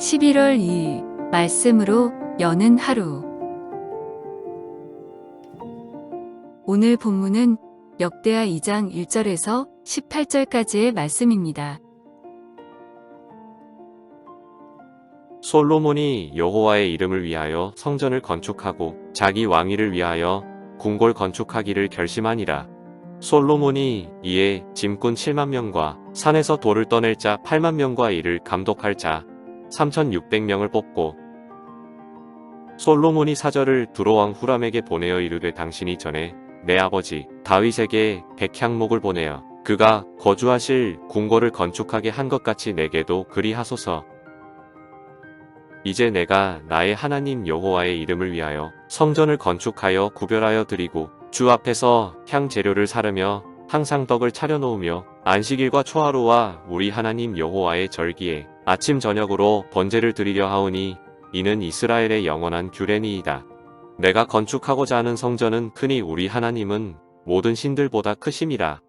11월 2일 말씀으로 여는 하루 오늘 본문은 역대하 2장 1절에서 18절까지의 말씀입니다. 솔로몬이 여호와의 이름을 위하여 성전을 건축하고 자기 왕위를 위하여 궁궐 건축하기를 결심하니라. 솔로몬이 이에 짐꾼 7만 명과 산에서 돌을 떠낼 자 8만 명과 이를 감독할 자 3,600명을 뽑고 솔로몬이 사절을 두로왕 후람에게 보내어 이르되 당신이 전에 내 아버지 다윗에게 백향목을 보내어 그가 거주하실 궁궐을 건축하게 한 것 같이 내게도 그리하소서. 이제 내가 나의 하나님 여호와의 이름을 위하여 성전을 건축하여 구별하여 드리고 주 앞에서 향 재료를 사르며 항상 떡을 차려 놓으며 안식일과 초하루와 우리 하나님 여호와의 절기에 아침 저녁으로 번제를 드리려 하오니 이는 이스라엘의 영원한 규례니이다. 내가 건축하고자 하는 성전은 크니 우리 하나님은 모든 신들보다 크심이라.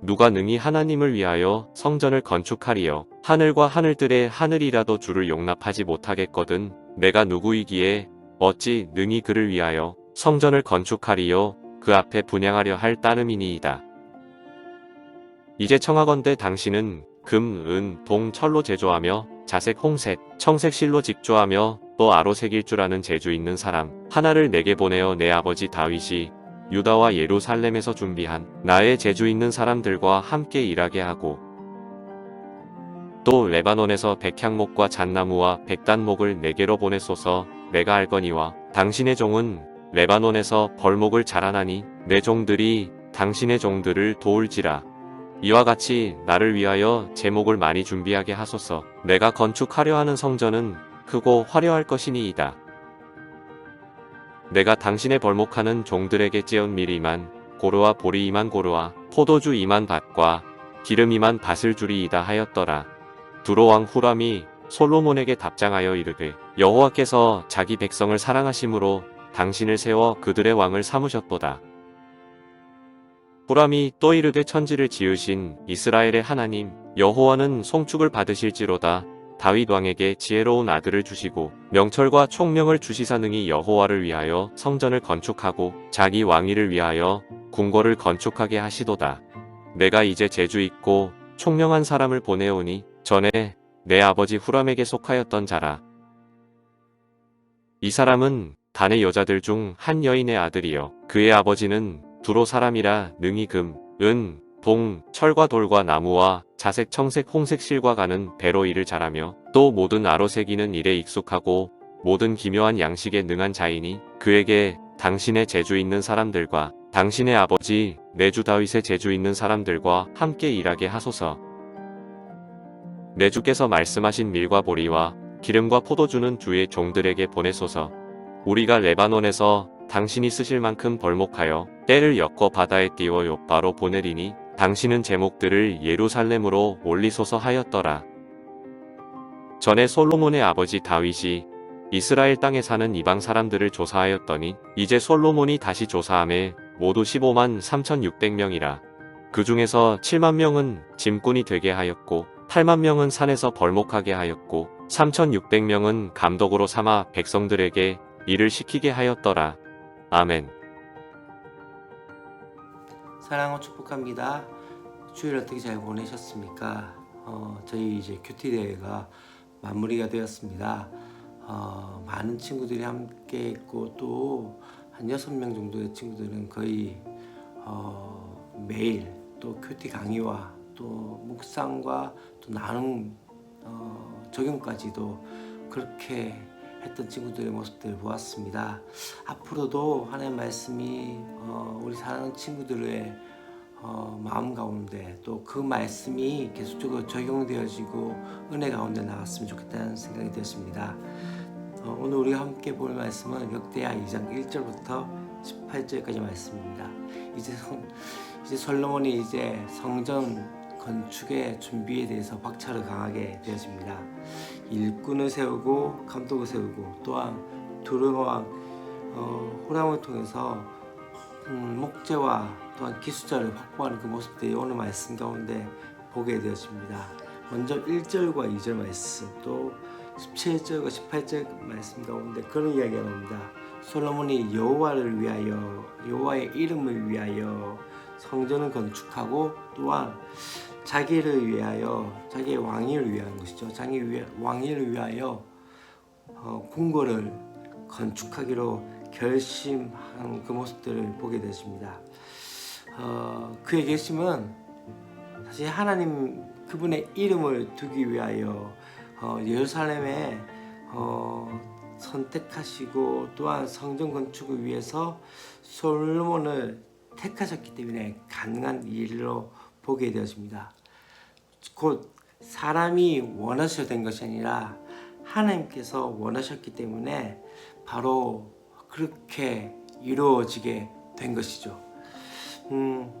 누가 능히 하나님을 위하여 성전을 건축하리요. 하늘과 하늘들의 하늘이라도 주를 용납하지 못하겠거든. 내가 누구이기에 어찌 능히 그를 위하여 성전을 건축하리요. 그 앞에 분양하려 할 따름이니이다. 이제 청하건대 당신은 금, 은, 동, 철로 제조하며 자색, 홍색, 청색 실로 직조하며 또 아로색일 줄 아는 재주 있는 사람 하나를 내게 보내어 내 아버지 다윗이 유다와 예루살렘에서 준비한 나의 재주 있는 사람들과 함께 일하게 하고 또 레바논에서 백향목과 잣나무와 백단목을 내게로 보내소서 내가 알거니와 당신의 종은 레바논에서 벌목을 자라나니 내 종들이 당신의 종들을 도울지라 이와 같이 나를 위하여 제목을 많이 준비하게 하소서 내가 건축하려 하는 성전은 크고 화려할 것이니이다. 내가 당신의 벌목하는 종들에게 찌은 밀이만 고르와 보리 이만 고르와 포도주 이만 밭과 기름 이만 밭을 주리이다 하였더라. 두로왕 후람이 솔로몬에게 답장하여 이르되 여호와께서 자기 백성을 사랑하심으로 당신을 세워 그들의 왕을 삼으셨도다. 후람이 또 이르되 천지를 지으신 이스라엘의 하나님 여호와는 송축을 받으실지로다. 다윗 왕에게 지혜로운 아들을 주시고 명철과 총명을 주시사 능히 여호와를 위하여 성전을 건축하고 자기 왕위를 위하여 궁궐을 건축하게 하시도다. 내가 이제 재주 있고 총명한 사람을 보내오니 전에 내 아버지 후람에게 속하였던 자라. 이 사람은 단의 여자들 중 한 여인의 아들이요. 그의 아버지는 두로 사람이라 능히 금, 은, 동, 철과 돌과 나무와 자색, 청색, 홍색 실과 가는 배로 일을 잘하며 또 모든 아로새기는 일에 익숙하고 모든 기묘한 양식에 능한 자이니 그에게 당신의 재주 있는 사람들과 당신의 아버지 내주 다윗의 재주 있는 사람들과 함께 일하게 하소서. 내주께서 말씀하신 밀과 보리와 기름과 포도주는 주의 종들에게 보내소서. 우리가 레바논에서 당신이 쓰실 만큼 벌목하여 때를 엮어 바다에 띄워 요바로 보내리니 당신은 제목들을 예루살렘으로 올리소서 하였더라. 전에 솔로몬의 아버지 다윗이 이스라엘 땅에 사는 이방 사람들을 조사하였더니 이제 솔로몬이 다시 조사함에 모두 15만 3,600명이라. 그 중에서 7만 명은 짐꾼이 되게 하였고 8만 명은 산에서 벌목하게 하였고 3,600명은 감독으로 삼아 백성들에게 일을 시키게 하였더라. 아멘. 사랑하고 축복합니다. 주일 어떻게 잘 보내셨습니까? 어, 저희 이제 큐티 대회가 마무리가 되었습니다. 어, 많은 친구들이 함께 있고 또 한 여섯 명 정도의 친구들은 거의 어, 매일 또 큐티 강의와 또 묵상과 또 나눔 어, 적용까지도 그렇게 했던 친구들의 모습들을 보았습니다. 앞으로도 하나님 말씀이 어, 우리 사랑하는 친구들의 어, 마음 가운데 또 그 말씀이 계속적으로 적용되어지고 은혜 가운데 나갔으면 좋겠다는 생각이 되었습니다. 어, 오늘 우리가 함께 볼 말씀은 역대하 2장 1절부터 18절까지 말씀입니다. 이제 성, 이제 솔로몬이 이제 성전 건축의 준비에 대해서 박차를 강하게 되어집니다. 일꾼을 세우고 감독을 세우고 또한 두루왕 어, 호람을 통해서 음, 목재와 또한 기술자를 확보하는 그 모습들이 오늘 말씀 가운데 보게 되어집니다. 먼저 1절과 2절 말씀 또 17절과 18절 말씀 가운데 그런 이야기가 나옵니다. 솔로몬이 여호와를 위하여 여호와의 이름을 위하여 성전을 건축하고 또한 자기를 위하여 자기의 왕위를 위한 것이죠. 자기 위 왕위를 위하여 어, 궁궐을 건축하기로 결심한 그 모습들을 보게 되십니다. 어, 그의 결심은 사실 하나님 그분의 이름을 두기 위하여 어, 예루살렘에 어, 선택하시고 또한 성전 건축을 위해서 솔로몬을 택하셨기 때문에 가능한 일로 보게 되었습니다. 곧 사람이 원하셔야 된 것이 아니라 하나님께서 원하셨기 때문에 바로 그렇게 이루어지게 된 것이죠. 음,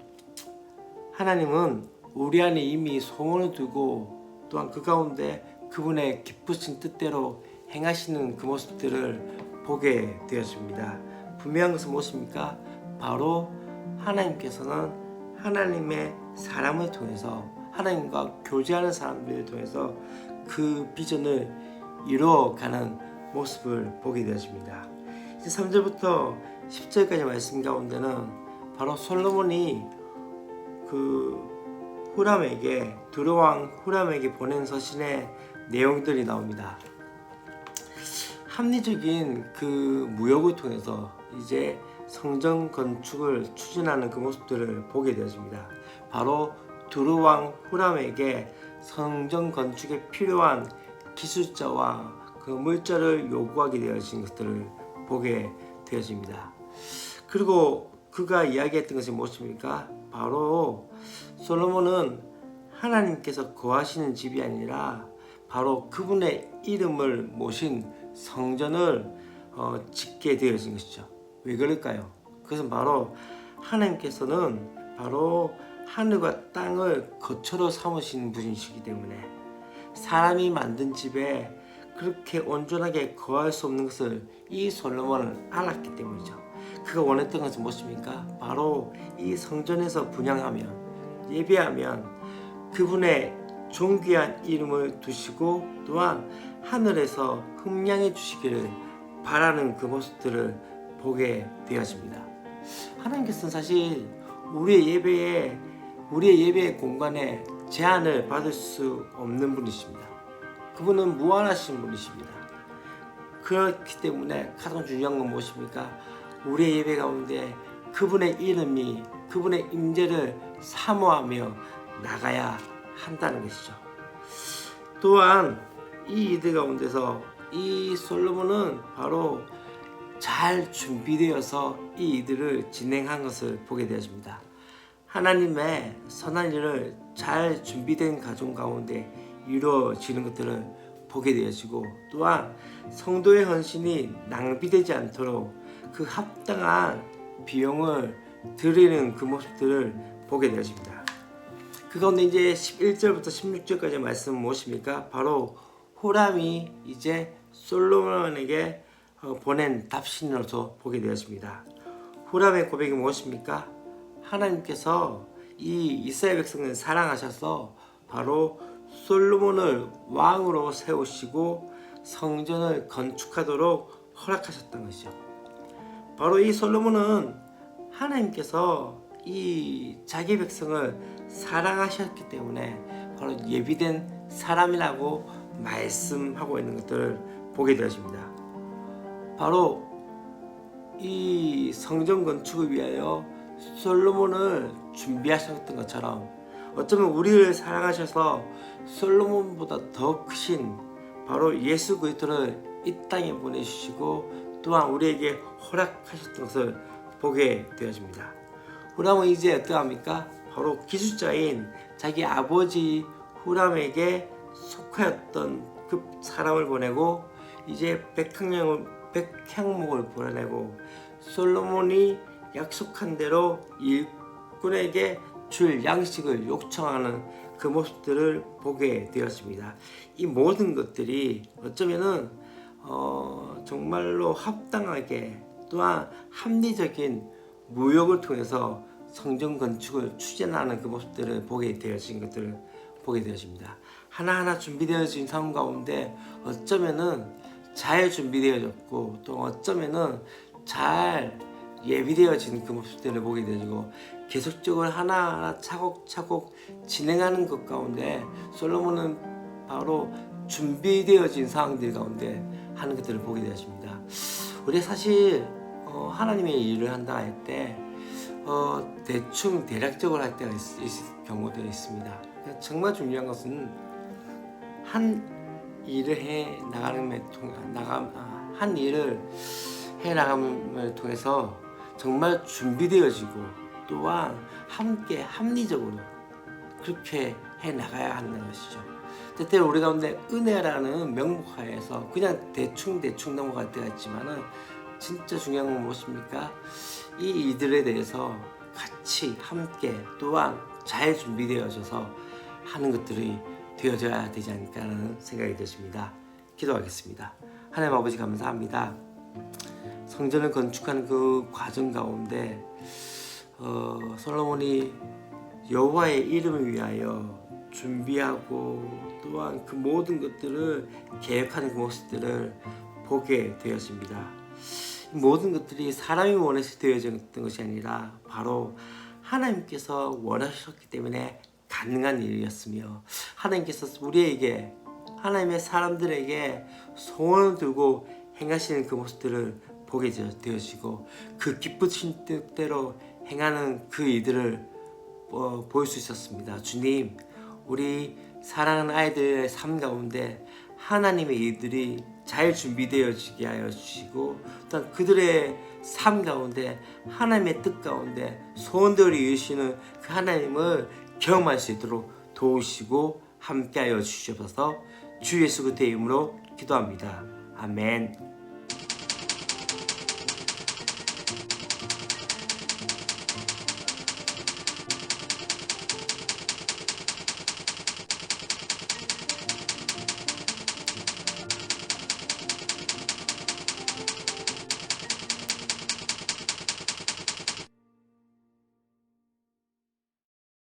하나님은 우리 안에 이미 소원을 두고 또한 그 가운데 그분의 기쁘신 뜻대로 행하시는 그 모습들을 보게 되었습니다. 분명한 것은 무엇입니까? 바로 하나님께서는 하나님의 사람을 통해서 하나님과 교제하는 사람들을 통해서 그 비전을 이루어가는 모습을 보게 되었습니다. 이제 3절부터 10절까지 말씀 가운데는 바로 솔로몬이 그 후람에게 두로왕 후람에게 보낸 서신의 내용들이 나옵니다. 합리적인 그 무역을 통해서 이제 성전 건축을 추진하는 그 모습들을 보게 되었습니다. 바로 두루왕 후람에게 성전 건축에 필요한 기술자와 그 물자를 요구하게 되어진 것들을 보게 되어집니다. 그리고 그가 이야기했던 것이 무엇입니까? 바로 솔로몬은 하나님께서 거하시는 집이 아니라 바로 그분의 이름을 모신 성전을 어, 짓게 되어진 것이죠. 왜 그럴까요? 그것은 바로 하나님께서는 바로 하늘과 땅을 거처로 삼으시는 분이시기 때문에 사람이 만든 집에 그렇게 온전하게 거할 수 없는 것을 이 솔로몬은 알았기 때문이죠. 그가 원했던 것은 무엇입니까? 바로 이 성전에서 분양하면 예배하면 그분의 존귀한 이름을 두시고 또한 하늘에서 흠량해 주시기를 바라는 그 모습들을 보게 되어집니다. 하나님께서는 사실 우리의 예배에 우리의 예배의 공간에 제한을 받을 수 없는 분이십니다. 그분은 무한하신 분이십니다. 그렇기 때문에 가장 중요한 건 무엇입니까? 우리의 예배 가운데 그분의 이름이 그분의 임재를 사모하며 나가야 한다는 것이죠. 또한 이 이들 가운데서 이 솔로몬은 바로 잘 준비되어서 이 이들을 진행한 것을 보게 되었습니다. 하나님의 선한 일을 잘 준비된 가정 가운데 이루어지는 것들을 보게 되어지고 또한 성도의 헌신이 낭비되지 않도록 그 합당한 비용을 드리는 그 모습들을 보게 되어집니다. 그 가운데 이제 11절부터 16절까지 말씀은 무엇입니까? 바로 호람이 이제 솔로몬에게 어, 보낸 답신으로서 보게 되었습니다. 호람의 고백이 무엇입니까? 하나님께서 이 이스라엘 백성을 사랑하셔서 바로 솔로몬을 왕으로 세우시고 성전을 건축하도록 허락하셨던 것이죠. 바로 이 솔로몬은 하나님께서 이 자기 백성을 사랑하셨기 때문에 바로 예비된 사람이라고 말씀하고 있는 것들을 보게 되었습니다. 바로 이 성전 건축을 위하여 솔로몬을 준비하셨던 것처럼 어쩌면 우리를 사랑하셔서 솔로몬보다 더 크신 바로 예수 그리스도를 이 땅에 보내주시고 또한 우리에게 허락하셨던 것을 보게 되어집니다. 후람은 이제 어떠합니까? 바로 기술자인 자기 아버지 후람에게 속하였던 그 사람을 보내고 이제 백향목을, 보내고 솔로몬이 약속한 대로 일꾼에게 줄 양식을 요청하는 그 모습들을 보게 되었습니다. 이 모든 것들이 어쩌면은 어, 정말로 합당하게 또한 합리적인 무역을 통해서 성전 건축을 추진하는 그 모습들을 보게 되어진 것들을 보게 되었습니다. 하나하나 준비되어진 삶 가운데 어쩌면은 잘 준비되어졌고 또 어쩌면은 잘 예비되어진 그 모습들을 보게 되고 계속적으로 하나하나 차곡차곡 진행하는 것 가운데 솔로몬은 바로 준비되어진 상황들 가운데 하는 것들을 보게 되었습니다. 우리 사실 어, 하나님의 일을 한다 할때 어, 대충 대략적으로 할 때가 있, 있을 경우도 있습니다. 정말 중요한 것은 한 일을 해 나가는 통 나가 아, 한 일을 해 나감을 통해서 정말 준비되어지고 또한 함께 합리적으로 그렇게 해 나가야 하는 것이죠. 때때로 우리 가운데 은혜라는 명목하에서 그냥 대충 대충 넘어갈 때가 있지만은 진짜 중요한 건 무엇입니까? 이 이들에 대해서 같이 함께 또한 잘 준비되어져서 하는 것들이 되어져야 되지 않을까라는 생각이 드십니다. 기도하겠습니다. 하나님 아버지 감사합니다. 성전을 건축하는 그 과정 가운데 어, 솔로몬이 여호와의 이름을 위하여 준비하고 또한 그 모든 것들을 계획하는 그 모습들을 보게 되었습니다. 이 모든 것들이 사람이 원해서 되어졌던 것이 아니라 바로 하나님께서 원하셨기 때문에 가능한 일이었으며 하나님께서 우리에게 하나님의 사람들에게 소원을 들고 행하시는 그 모습들을 보게 되어지고 그 기쁘신 뜻대로 행하는 그 이들을 어, 볼수 있었습니다. 주님, 우리 사랑하는 아이들의 삶 가운데 하나님의 일들이 잘 준비되어지게 하여 주시고 또한 그들의 삶 가운데 하나님의 뜻 가운데 소원들을 이루시는 그 하나님을 경험할 수 있도록 도우시고 함께하여 주시옵소서 주 예수 그리스도의 이름으로 기도합니다. 아멘.